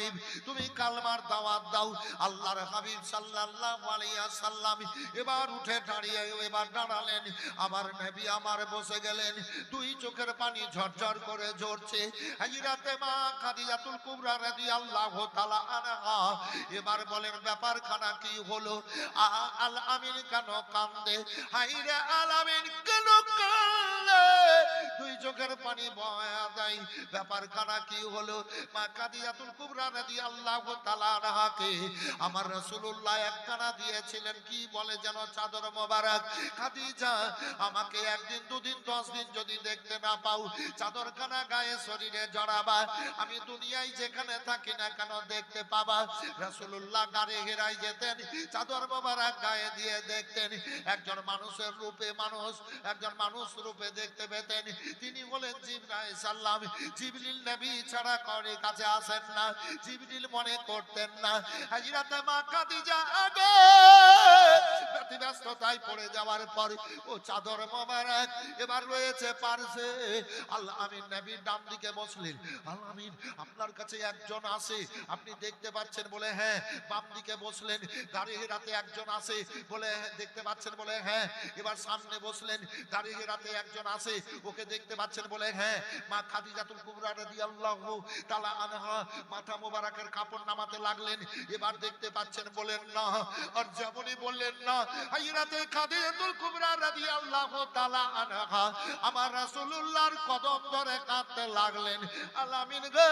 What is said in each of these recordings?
হাবিব, তুমি কালমার দাওয়াত দাও। আল্লাহর হাবিব আলাইহি সাল্লাম এবার উঠে দাঁড়িয়ে, এবার দাঁড়ালেন। আবার নবী আমার বসে গেলেন। দুই চোখের পানি ঝরঝর করে ঝরছে। হাজিরাতে মা খাদিজাতুল এবার বলেন ব্যাপার খানা কি হলো? আল আমিন কেন কান্দে? হাইরে আল আমিন, কেন কান্দে? দুই চোখের পানি বয়া দেয় ব্যাপার খানা কি হলো? মা কাদিয়াতুল কুবরা চাদর মোবারক? গায়ে আমি দুনিয়ায় যেখানে থাকি না কেন দেখতে পাবা? রাসূলুল্লাহ গাড়ি হেরাই যেতেন, চাদর মোবারক গায়ে দিয়ে দেখতেন। একজন মানুষের রূপে মানুষ, একজন মানুষ রূপে দেখতে পেতেন। তিনি বলেন জিবরাইল সাল্লাম। জিবরিল নবী ছাড়া করে কাছে আসেন না। জিবরিল মনে করতেন না। হাজিরাতে মা কাদিজা আগে ব্যস্ততায় পড়ে যাওয়ার পর ও চাদর মোবারক এবার রয়েছে পারছে আল্লাহ আমিন নবীর ডান দিকে বসলেন। আল্লাহ আমিন আপনার কাছে একজন আছে আপনি দেখতে পাচ্ছেন বলে হ্যাঁ বাম দিকে বসলেন গাড়ি রাতে একজন আছে বলে হ্যাঁ, দেখতে পাচ্ছেন বলে হ্যাঁ এবার সামনে বসলেন গাড়ি রাতে একজন আছে ওকে দেখতে পাচ্ছেন বলে হ্যাঁ মা খাদিজাতুল কুবরা রাদিয়াল্লাহু তাআলা আনহা মাথা মোবারকের কাপড় নামাতে লাগলেন এবার দেখতে পাচ্ছেন বলেন না আর যেমনই বললেন না হাইরাতে খাদিজাতুল কুবরা রাদিয়াল্লাহু তাআলা আনহা। আমার রাসূলুল্লাহর কদম ধরে কাঁদতে লাগলেন। আলামিন গো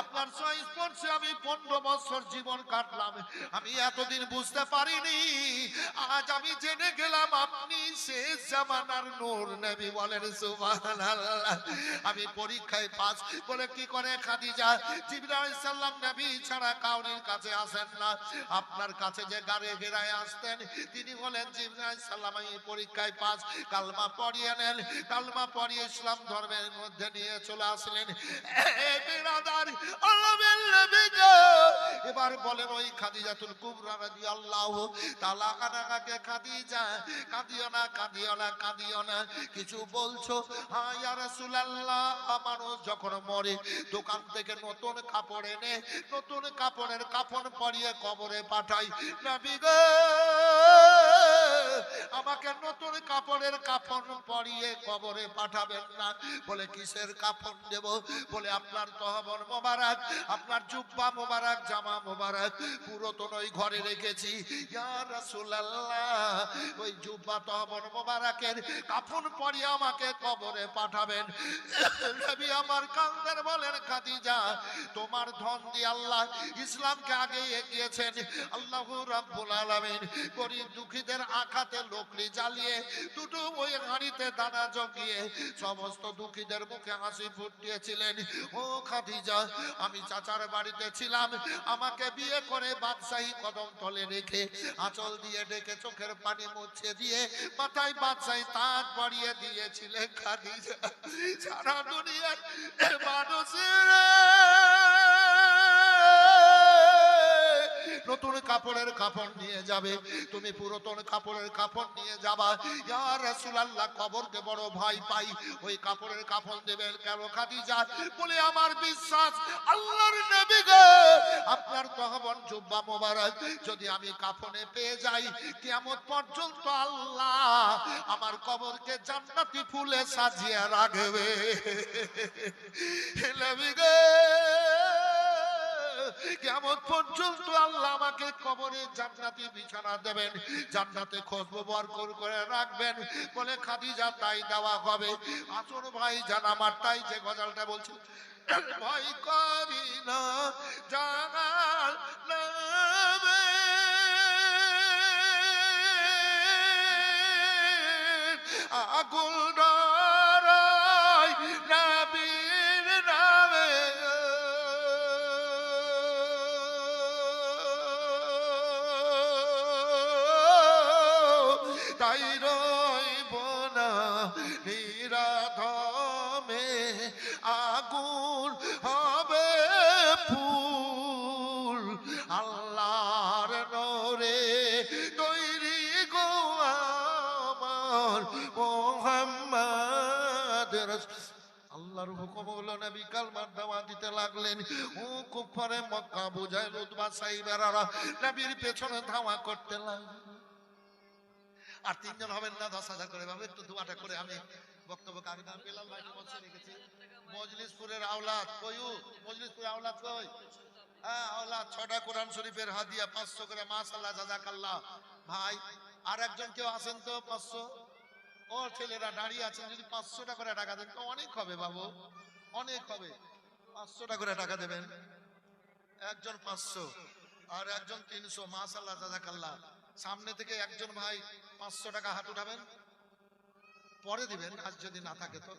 আপনার ছয় স্পর্শে আমি পনেরো বছর জীবন কাটলাম। আমি এতদিন বুঝতে পারিনি, আজ আমি জেনে গেলাম আপনি শেষ জামানার নূর নবী বলেন আমি পরীক্ষায় পাস বলে কি করে খাদিজা জিবরাইল সাল্লাম নবী ছাড়া কাউরির কাছে আসেন না। আপনার কাছে যে গাড়ি ঘেরায় আসতেন, তিনি বলেন জিবরাইল সাল্লাম এই পরীক্ষায় পাস কালমা পড়িয়ে নেন। কালমা পড়িয়ে ইসলাম ধর্মের মধ্যে নিয়ে চলে আসলেন। এ বিরাদার আলমের নবী। এবার বলেন, ওই খাদিজাতুল কুবরা রাদিয়াল্লাহু তাআলা আনহাকে খাদিজা। কাঁদিও না কাঁদিও না কাঁদিও না, কিছু বলছো? হ্যাঁ ইয়া রাসূলুল্লাহ মানুষ যখন মরে, দোকান থেকে নতুন কাপড় এনে, নতুন কাপড়ের কাফন পরিয়ে কবরে পাঠাই। নবী আমাকে নতুন কাপড়ের কাফন পরিয়ে কবরে পাঠাবেন না। বলে, কিসের কাফন দেব? বলে, আপনার তহবর মোবারক, আপনার জুব্বা মোবারক, জামা মোবারক, পুরাতন ওই ঘরে রেখেছি। ওই জুব্বা তহবর মোবারকের কাফন পরিয়ে আমাকে কবরে পাঠাবেন। আমার কান্দার বলেন, খাদিজা, তোমার ধন দিয়ে আল্লাহ ইসলামকে আগে এগিয়েছেন। আল্লাহ রাব্বুল আলামিন, গরিব দুঃখীদের আখাতে লোকলি জ্বালিয়ে, দুটো ওই হাঁড়িতে দানা জগিয়ে সমস্ত দুঃখীদের মুখে হাসি ফুটিয়েছিলেন। ও খাদিজা, আমি চাচার বাড়িতে ছিলাম। আমাকে বিয়ে করে বাদশাহী কদম তলে রেখে, আঁচল দিয়ে ডেকে চোখের পানি মুছে দিয়ে মাথায় বাদশাহী তাঁত পরিয়ে দিয়েছিলেন খাদিজা। সারা দুনিয়ার মানুষের নতুন কাপড়ের কাপড় নিয়ে যাবে। তুমি পুরাতন কাপড়ের কাপড় নিয়ে যাবা। ইয়া রাসূলুল্লাহ কবরকে বড় ভয় পাই। ওই কাপড়ের কাপড় দেবেন কেন খাদিজা? বলে, আমার বিশ্বাস আল্লাহর নবী গো। আপনার তহবন জুব্বা মোবারক। যদি আমি কাফনে পেয়ে যাই, কিয়ামত পর্যন্ত আল্লাহ আমার কবরকে জান্নাতি ফুলে সাজিয়ে রাখবে। নবী গো। কেমন পর্যন্ত আল্লাহ আমাকে কবরে জান্নাতি বিছানা দেবেন, জান্নাতে খোঁজবর করে রাখবেন। বলে খাদিজা, তাই দেওয়া হবে। আসুন ভাই জান আমার, তাই যে গজালটা বলছি, ভয় করি না জাগাল নামে। আগুন আগুন হবে ফুল। আল্লাহর নরে তৈরি গো আমার মোহাম্মদ আল্লাহর হুকুম হলো নবী কালমার দাওয়া দিতে লাগলেন। ও কুফারে মক্কা বুঝায় লুতবা সাইবারারা নবীর পেছনে ধাওয়া করতে লাগলেন। আর তিনজন হবেন না, দশ হাজার করে। ভাবে একটু দুয়াটা করে আমি বক্তব্য কারি নাম পেলাম ভাই বলছে, রেখেছি। মজলিসপুরের আওলাদ কয়ু মজলিসপুরের আওলাদ কই? হ্যাঁ আওলাদ, ছটা কোরআন শরীফের হাদিয়া, পাঁচশো করে মাসাল্লাহ জাজাকাল্লাহ ভাই আর একজন কেউ আছেন তো পাঁচশো? ও ছেলেরা দাঁড়িয়ে আছেন, যদি পাঁচশোটা করে টাকা দেন, তো অনেক হবে বাবু, অনেক হবে। পাঁচশোটা করে টাকা দেবেন। একজন পাঁচশো আর একজন তিনশো মাসাল্লাহ জাজাকাল্লাহ সামনে থেকে একজন ভাই পাঁচশো টাকা হাত উঠাবেন। পরে দিবেন আজ যদি না থাকে তো।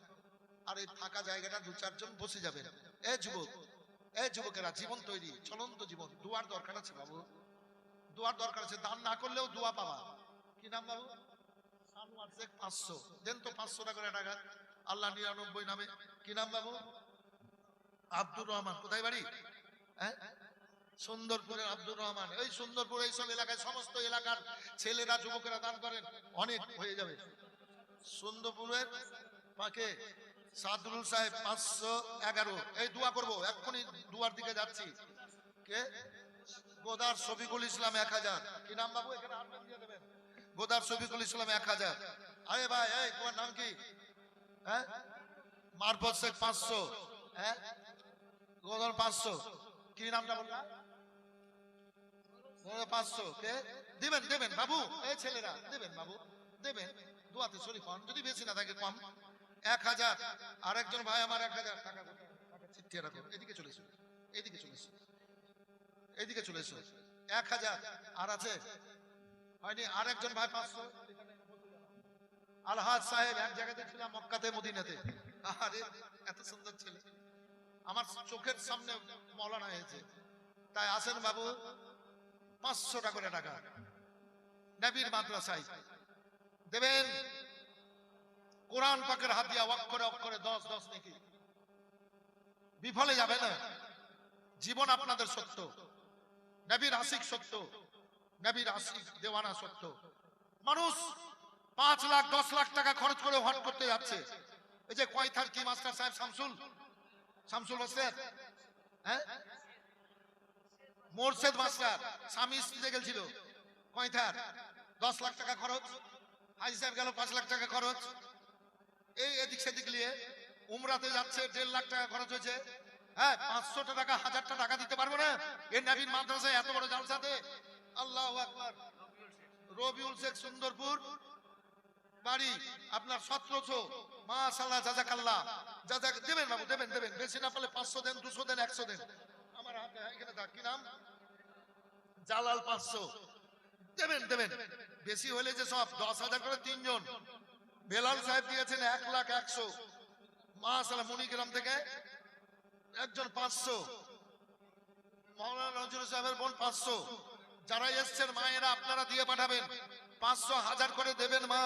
আর এই ফাঁকা জায়গাটা দু চারজন বসে যাবেন। এ যুবক, এ যুবকেরা, জীবন তৈরি, চলন্ত জীবন। দুয়ার দরকার আছে বাবু। দুয়ার দরকার আছে। দান না করলেও দোয়া পাবা। কি নাম বাবু? পাঁচশো। দেন তো পাঁচশো টাকা টাকা। আল্লাহ নিরানব্বই নামে। কি নাম বাবু? আব্দুর রহমান। কোথায় বাড়ি? হ্যাঁ? সুন্দরপুরের আব্দুর রহমান। এই সুন্দরপুর এইসব এলাকায় সমস্ত এলাকার ছেলেরা, যুবকেরা দান করেন। অনেক হয়ে যাবে। সুন্দরপুরের পাকে সাদরুল সাহেব পাঁচশো এগারো। এই দোয়া করব, এক্ষুনি দুয়ার দিকে যাচ্ছি। কে? গোদার শফিকুল ইসলাম এক হাজার। কি নাম বাবু? এখানে গোদার শফিকুল ইসলাম এক হাজার। আরে ভাই, এই, তোমার নাম কি? হ্যাঁ? মারফত শেখ পাঁচশো। হ্যাঁ? গোদার পাঁচশো। কি নামটা বললা? পাঁচশো। কে? দিবেন, দেবেন, বাবু। এই ছেলেরা, দেবেন, বাবু। দেবেন। দোয়াতে শরীফ হন, যদি বেশি না থাকে, কম। এক হাজার। ভাই আমার এক হাজার টাকা এদিকে এদিকে এদিকে এক হাজার। আর আছে? হয়নি। ভাই পাঁচশো। আলহাজ সাহেব, এক জায়গাতে ছিলাম, মক্কাতে, মদিনাতে। আরে, এত সুন্দর ছেলে। আমার চোখের সামনে মলানা হয়েছে। তাই আসেন বাবু পাঁচশো টাকা করে টাকা। নবীর মাদ্রাসায়। দেবেন কোরআন পাকের হাত দিয়া অক্ষরে অক্ষরে দশ দশ নাকি। বিফলে যাবে না। জীবন আপনাদের সত্য। নবীর আশিক সত্য। নবীর আশিক দেওয়ানা সত্য। মানুষ পাঁচ লাখ, দশ লাখ টাকা খরচ করে হট করতে যাচ্ছে। এই যে কয়থার কি, মাস্টার সাহেব শামসুল? শামসুল মাস্টার হ্যাঁ? মোরশেদ মাস্টার, স্বামী স্ত্রীতে গেছিল কয়থার? দশ লাখ টাকা খরচ। হাজি সাহেব গেল পাঁচ লাখ টাকা খরচ। এই এদিক সেদিক নিয়ে উমরাতে যাচ্ছে, দেড় লাখ টাকা খরচ হয়েছে। হ্যাঁ পাঁচশোটা টাকা, হাজারটা টাকা দিতে পারব না। এই নাবিন মাদ্রাসায় এত বড় জালসাতে আল্লাহ আকবার। রবিউল শেখ, সুন্দরপুর। বাড়ি আপনার সতেরোশো। দেবেন বাবু, দেবেন দেবেন। বেশি না পারলে পাঁচশো দেন, দুশো দেন, একশো দেন। আমার হাতে এখানে থাক কি নাম? জালাল পাঁচশো। দেবেন দেবেন। বেশি হলে যে সব দশ হাজার করে তিনজন। বেলাল সাহেব দিয়েছেন এক লাখ একশো। মাশাল্লাহ মণিগ্রাম থেকে একজন পাঁচশো। নজরুল সাহেবের বোন পাঁচশো। যারা এসছেন মায়েরা, আপনারা দিয়ে পাঠাবেন। পাঁচশো হাজার করে দেবেন মা।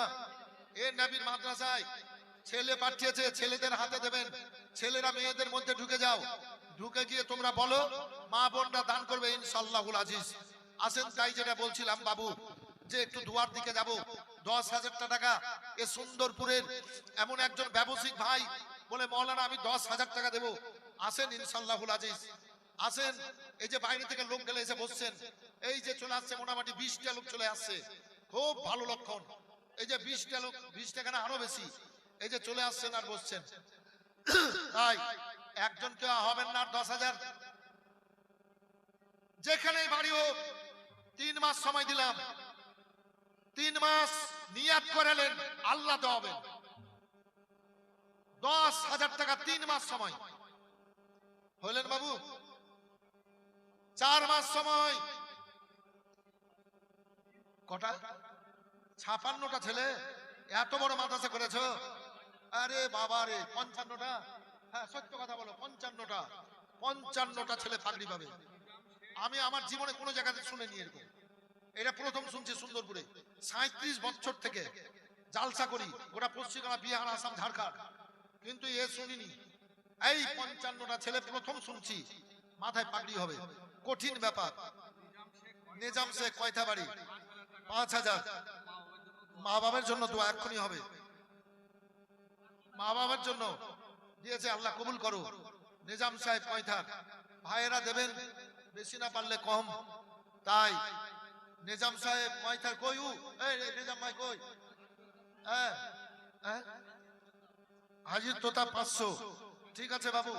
এ নবীর মাদ্রাসায় ছেলে পাঠিয়েছে, ছেলেদের হাতে দেবেন। ছেলেরা মেয়েদের মধ্যে ঢুকে যাও। ঢুকে গিয়ে তোমরা বলো, মা বোনরা দান করবে ইনশাল্লাহুল আজিজ। আসেন তাই যেটা বলছিলাম বাবু, যে একটু দুয়ার দিকে যাব। দশ হাজারটা টাকা। এ সুন্দরপুরের এমন একজন ব্যবসায়িক ভাই বলে, মৌলানা, আমি দশ হাজার টাকা দেবো। আসেন ইনশাল্লাহুল আজিজ। আসেন, এই যে বাইরে থেকে লোক গেলে এসে বসছেন। এই যে চলে আসছে, মোটামুটি বিশটা লোক চলে আসছে। খুব ভালো লক্ষণ। এই যে বিশটা লোক বিশ টাকা আরও বেশি? এই যে চলে আসছেন আর বসছেন। তাই একজন কেউ হবেন না দশ হাজার। যেখানেই বাড়ি হোক, তিন মাস সময় দিলাম। তিন মাস নিয়াত করালেন, আল্লাহ দেওয়াবেন দশ হাজার টাকা তিন মাস সময়। হলেন বাবু, চার মাস সময়। কটা? ছাপান্নটা ছেলে, এত বড় মাদ্রাসা করেছ? আরে বাবা রে, পঞ্চান্নটা? হ্যাঁ সত্য কথা বলো, পঞ্চান্নটা। পঞ্চান্নটা ছেলে ফাগড়ি পাবে। আমি আমার জীবনে কোনো জায়গাতে শুনিনি এরকম। এটা প্রথম শুনছি সুন্দরপুরে। সাঁত্রিশ বছর থেকে জালসা করি ওরা পশ্চিমবাংলা, বিহার, আসাম, ঝাড়খণ্ড। কিন্তু এ শুনিনি। এই পঞ্চান্নটা ছেলে প্রথম শুনছি, মাথায় পাগড়ি হবে। কঠিন ব্যাপার। নিজাম শেখ কয়টা বাড়ি পাঁচ হাজার। মা বাবার জন্য দোয়া এক্ষুনি হবে। মা বাবার জন্য দিয়েছে আল্লাহ কবুল করো। নিজাম সাহেব কয়থার? ভাইয়েরা দেবেন, বেশি না পারলে কম। তাই নিজাম সাহেব কয়থার কই উ নিজাম মাই কই? হ্যাঁ হ্যাঁ? হাজির তোতা পাঁচশো। ঠিক আছে বাবু।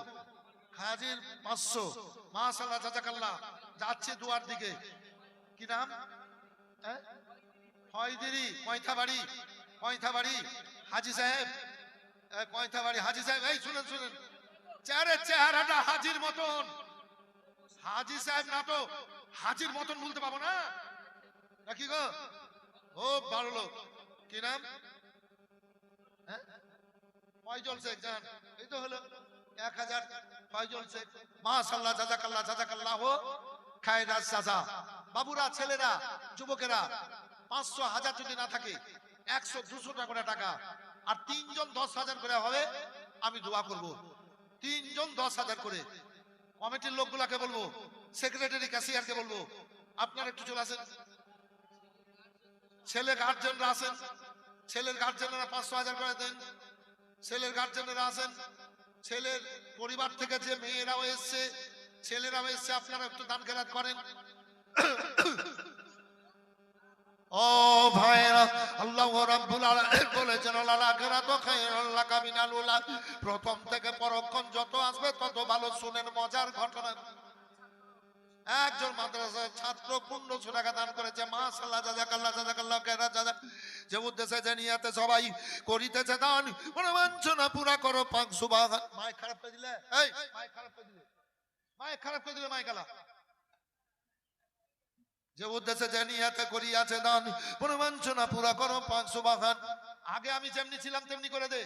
হাজির পাঁচশো। মাশাল্লাহ জাজাকাল্লাহ। যাচ্ছে দুয়ার দিকে। কি নাম? হ্যাঁ? ফয়দিরি কয়থাবাড়ি কয়থাবাড়ি হাজি সাহেব? কয়থাবাড়ি হাজি সাহেব, এই শুনেন শুনেন। চেহারে চেহারাটা হাজির মতন। হাজি সাহেব না তো হাজির মতন বলতে পাবো না? নাকি গো? ও হ্যাঁ? এক হাজার ফয়জল শেখ। মাশাল্লাহ জাজাকাল্লাহ জাজাকাল্লাহ হো খায়রাজ সাজা বাবুরা, ছেলেরা, যুবকেরা, পাঁচশো হাজার যদি না থাকে, একশো, দুশো টাকা টাকা। আর তিনজন দশ হাজার করে হবে, আমি দোয়া করব। তিনজন দশ হাজার করে। কমিটির লোকগুলাকে বলব, সেক্রেটারি, ক্যাশিয়ারকে বলব, আপনারা একটু চলে আসেন। ছেলে গার্জেনরা আসেন ছেলের গার্জেনরা পাঁচশো হাজার করে দেন। ছেলের গার্জেনরা আসেন ছেলের পরিবার থেকে যে মেয়েরাও এসছে, ছেলেরাও এসছে, আপনারা একটু দান খেরাত করেন। ও ভাইরা আল্লাহ রাব্বুল আলামিন বলেছেন আখিরাতু খায়রুল লাকা মিনাল উলা। প্রথম থেকে পরক্ষণ যত আসবে তত ভালো, শুনেন মজার ঘটনা। একজন মাদ্রাসার ছাত্র পনেরোশো টাকা দান করেছে। মাশাল্লাহ জাজাকাল্লাহ জাজাকাল্লাহ কেরা জাজা যে উদ্দেশ্যে যে নিয়াতে সবাই করিতেছে দান মনোবাঞ্ছনা পুরা করো পাক সুবাহ মাইক খারাপ করে দিলে? এই। মাইক খারাপ করে দিলে? মাইক খারাপ করে দিলে মাইকালা যে উদ্দেশ্যে যে নিয়াতে করিয়াছে দান মনোবাঞ্ছনা পুরা করো পাক সুবাহান। আগে আমি যেমনি ছিলাম তেমনি করে দে।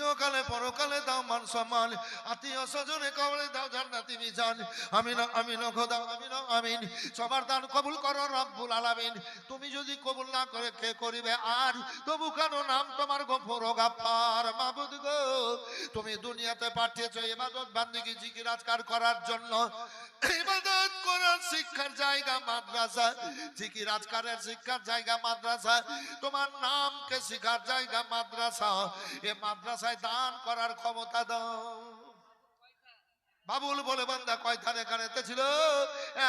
ইহকালে, পরকালে দাও মান সম্মান। আত্মীয় স্বজনে কবলে দাও জান্নাতি বিজান আমিন আমিন খোদা, আমিন আমিন। সবার দান কবুল করো রব্বুল আলামিন। তুমি যদি কবুল না করে কে করিবে আর? তবু কেন নাম তোমার গফর গাফার গো, তুমি দুনিয়াতে পাঠিয়েছো ইবাদত বান্দিগি জিকির আজকার করার জন্য। ইবাদত করার শিক্ষার জায়গা মাদ্রাসা। জিকির আজকারের শিক্ষার জায়গা মাদ্রাসা। তোমার নামকে শিখার জায়গা মাদ্রাসা। এ মাদ্রাসায় দান করার ক্ষমতা দাও। বাবুল বলে বান্দা কয়খানে কানেতে ছিল?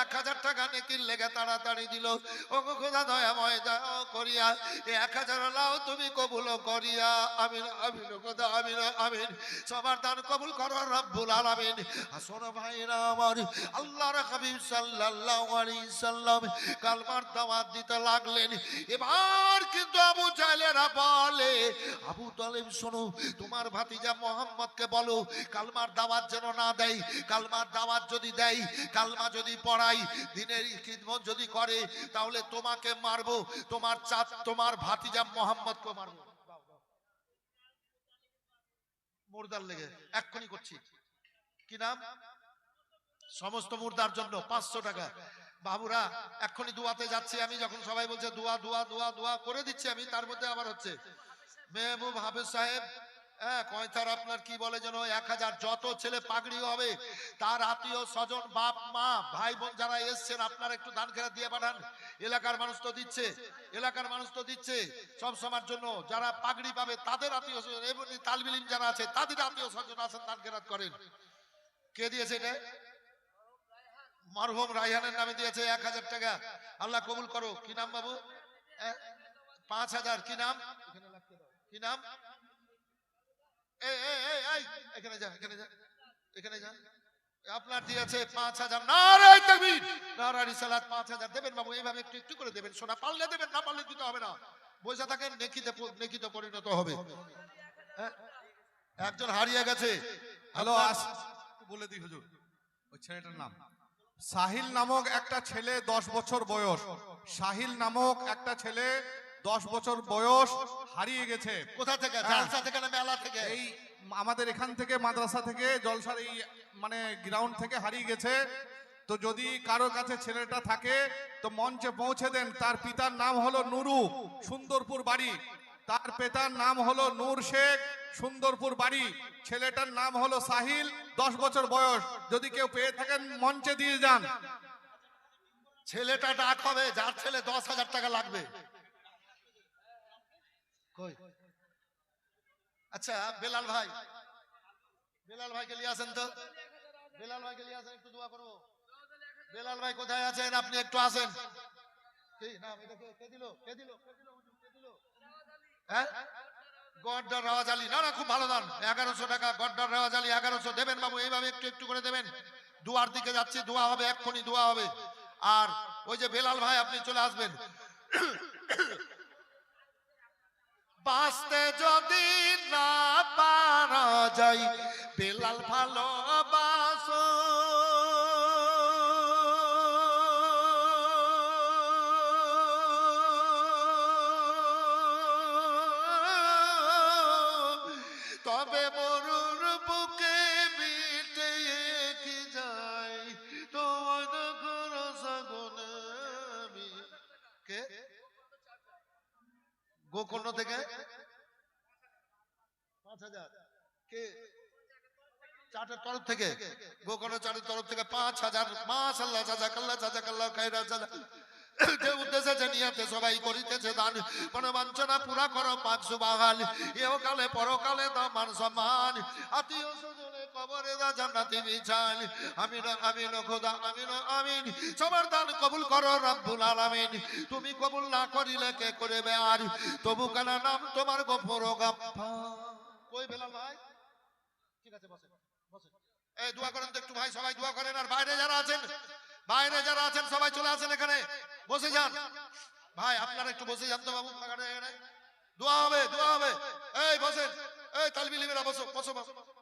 এক হাজার টাকা নেকির লেগে তাড়াতাড়ি দিল। করিয়া এক হাজার লাও তুমি কবুল করিয়া। আমিন আমিন খোদা, আমিন আমিন। সবার দান কবুল করো রব্বুল আলামিন। আসোনা ভাইরা আমার, আল্লাহর হাবিব সাল্লাল্লাহু আলাইহি সাল্লাম কালমার দাওয়াত দিতে লাগলেন। এবার কিন্তু আবু জাহেলেরা বলে, আবু তালেব, শোনো, তোমার ভাতিজা মোহাম্মদকে বলো, কালমার দাওয়াত যেন না দেয়, কালমার দাওয়াত যদি দেয়, কালমা যদি পড়াই দিনের খিদমত যদি করে, তাহলে তোমাকে মারবো। তোমার চাঁদ, তোমার ভাতিজা মোহাম্মদকে মারবো। মুর্দার লেগে, এক্ষুনি করছি। কি নাম? সমস্ত মুর্দার জন্য পাঁচশো টাকা। বাবুরা, এক্ষুনি দুয়াতে যাচ্ছি আমি, যখন সবাই বলছে, দোয়া দোয়া দোয়া দোয়া করে দিচ্ছি আমি, তার মধ্যে আবার হচ্ছে। মেহবুব হাফেজ সাহেব হ্যাঁ কয়তার আপনার কি বলে যেন এক হাজার যত ছেলে পাগড়ি হবে তার আত্মীয় স্বজন বাপ মা ভাই বোন যারা এসছেন আপনারা একটু দান খেলা দিয়ে পাঠান। এলাকার মানুষ তো দিচ্ছে এলাকার মানুষ তো দিচ্ছে। সব সময়ের জন্য যারা পাগড়ি পাবে তাদের আত্মীয় স্বজন এবং তালবিলিম যারা আছে তাদের আত্মীয় স্বজন আছেন দান খেরাত করেন। কে দিয়েছে এটা? মরহুম রাইহানের নামে দিয়েছে এক হাজার টাকা। আল্লাহ কবুল করো। কি নাম বাবু? এ, পাঁচ হাজার। কি নাম? কি নাম? আপনার দিয়েছে পাঁচ হাজার। রিসালাত পাঁচ হাজার দেবেন বাবু, এইভাবে একটু একটু করে দেবেন। সোনা পারলে দেবেন, না পারলে দিতে হবে না। বসে থাকেন, নেকিতে নেকিতে পরিণত হবে। হ্যাঁ? একজন হারিয়ে গেছে। হ্যালো, আস বলে দিই হুজুর। ওই ছেলেটার নাম। সাহিল নামক একটা ছেলে দশ বছর বয়স। সাহিল নামক একটা ছেলে দশ বছর বয়স হারিয়ে গেছে। কোথা থেকে? হ্যাঁ। জালসা থেকে না মেলা থেকে? এই আমাদের এখান থেকে মাদ্রাসা থেকে জলসার এই মানে গ্রাউন্ড থেকে হারিয়ে গেছে। তো যদি কারও কাছে ছেলেটা থাকে তো মঞ্চে পৌঁছে দেন। তার পিতার নাম হলো নুরু সুন্দরপুর বাড়ি। তার পিতার নাম হলো নূর শেখ সুন্দরপুর বাড়ি। ছেলেটার নাম হলো সাহিল দশ বছর বয়স। যদি কেউ পেয়ে থাকেন মঞ্চে দিয়ে যান। ছেলেটা ডাক হবে যার ছেলে দশ হাজার টাকা লাগবে। আচ্ছা বেলাল ভাই। বেলাল ভাইকে নিয়ে আসেন তো। বেলাল ভাইকে নিয়ে আসেন, একটু দোয়া করব। বেলাল ভাই, কোথায় আছেন? আপনি একটু আসেন। কি? কে কে কে কে কে হ্যাঁ? না না, খুব ভালো এগারোশো টাকা। এগারোশো। দেবেন বাবু, এইভাবে একটু একটু করে দেবেন। দুয়ার দিকে যাচ্ছি, দোয়া হবে, এক্ষুনি দোয়া হবে। আর ওই যে বেলাল ভাই, আপনি চলে আসবেন। বাঁচতে যদি না পারা যাই বেলাল ভালোবাসো। তবে মরুর বুকে মিটে কি যায়? তোমার ঘর সাগনে কে? গোকর্ণ থেকে পাঁচ হাজার কে চাটের তরফ থেকে, গোকর্ণ চাটের তরফ থেকে পাঁচ হাজার মাস আল্লাহ চাচা কাল্লা চাচা কাল্লা খাইরা চাচা কবুল করো রব্বুল আলামিন। তুমি কবুল না করিলে কে করবে আর? তবু কেন নাম তোমার গফর গাফা কই বেলাল ভাই? ঠিক আছে, বসে। এই, দোয়া করেন তো একটু ভাই, সবাই দোয়া করেন। আর বাইরে যারা আছেন, বাইরে যারা আছেন, সবাই চলে আসেন এখানে। বসে যান। ভাই, আপনারা একটু বসে যান তো বাবু দোয়া হবে দোয়া হবে। এই, বসেন। এই, তালবিলিমেরা, বসো বসো বসো।